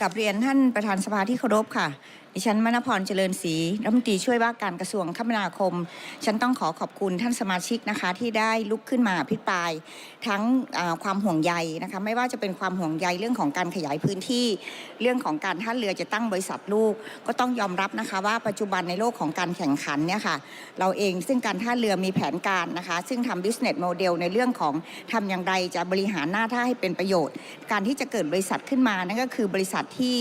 กับเรียนท่านประธานสภาที่เคารพค่ะ ดิฉันมณพรเจริญศรีรัฐมนตรีช่วยว่าการกระทรวงคมนาคม ฉันต้องขอขอบคุณท่านสมาชิกนะคะ ที่ได้ลุกขึ้นมาอภิปราย ทั้งความห่วงใยนะคะไม่ว่าจะเป็นความห่วงใยเรื่องของการขยายพื้นที่ เรื่องของการท่าเรือจะตั้งบริษัทลูก ก็ต้องยอมรับนะคะว่าปัจจุบันในโลกของการแข่งขันเนี่ยค่ะเราเองซึ่งการท่าเรือมีแผนการนะคะ ซึ่งทำ business model ในเรื่องของทำอย่างไรจะบริหารหน้าท่าให้เป็นประโยชน์ การที่จะเกิดบริษัทขึ้นมานั่นก็คือบริษัทที่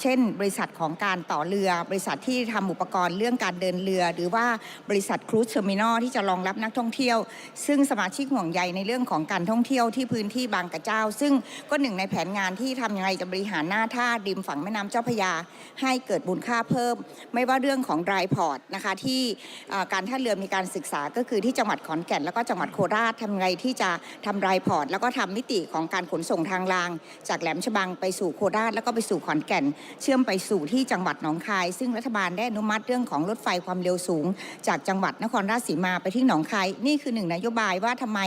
เช่น บริษัทของการต่อเรือ บริษัทที่ทำอุปกรณ์เรื่องการเดินเรือ หรือว่าบริษัทครูซเทอร์มินอลที่จะรองรับนักท่องเที่ยว ซึ่งสมาชิกห่วงใยในเรื่องของการท่องเที่ยวที่พื้นที่บางกระเจ้า ซึ่งก็หนึ่งในแผนงานที่ทำยังไงจะบริหารหน้าท่าริมฝั่งแม่น้ำเจ้าพยา ให้เกิดมูลค่าเพิ่ม ไม่ว่าเรื่องของ dry port นะคะที่การท่าเรือมีการศึกษาก็คือที่จังหวัดขอนแก่นแล้วก็จังหวัดโคราชทำไงที่จะทำ dry port แล้วก็ทำมิติของการขนส่งทางราง จากแหลมฉบังไปสู่โคราชแล้วก็ไปสู่ขอนแก่น เชื่อมไปสู่ที่จังหวัดหนองคาย ซึ่งรัฐบาลได้อนุมัติเรื่องของรถไฟความเร็วสูง จากจังหวัดนครราชสีมาไปที่หนองคาย นี่คือหนึ่งนโยบายว่าทำไม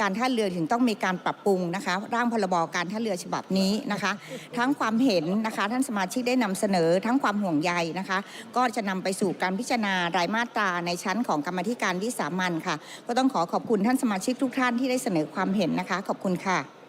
การท่าเรือถึงต้องมีการปรับปรุงนะคะร่างพรบการท่าเรือฉบับนี้นะคะ ทั้งความเห็นนะคะท่านสมาชิกได้นำเสนอทั้งความห่วงใยนะคะ ก็จะนำไปสู่การพิจารณารายมาตราในชั้นของกรรมธิการวิสามันค่ะ ก็ต้องขอขอบคุณท่านสมาชิกทุกท่านที่ได้เสนอความเห็นนะคะ ขอบคุณค่ะ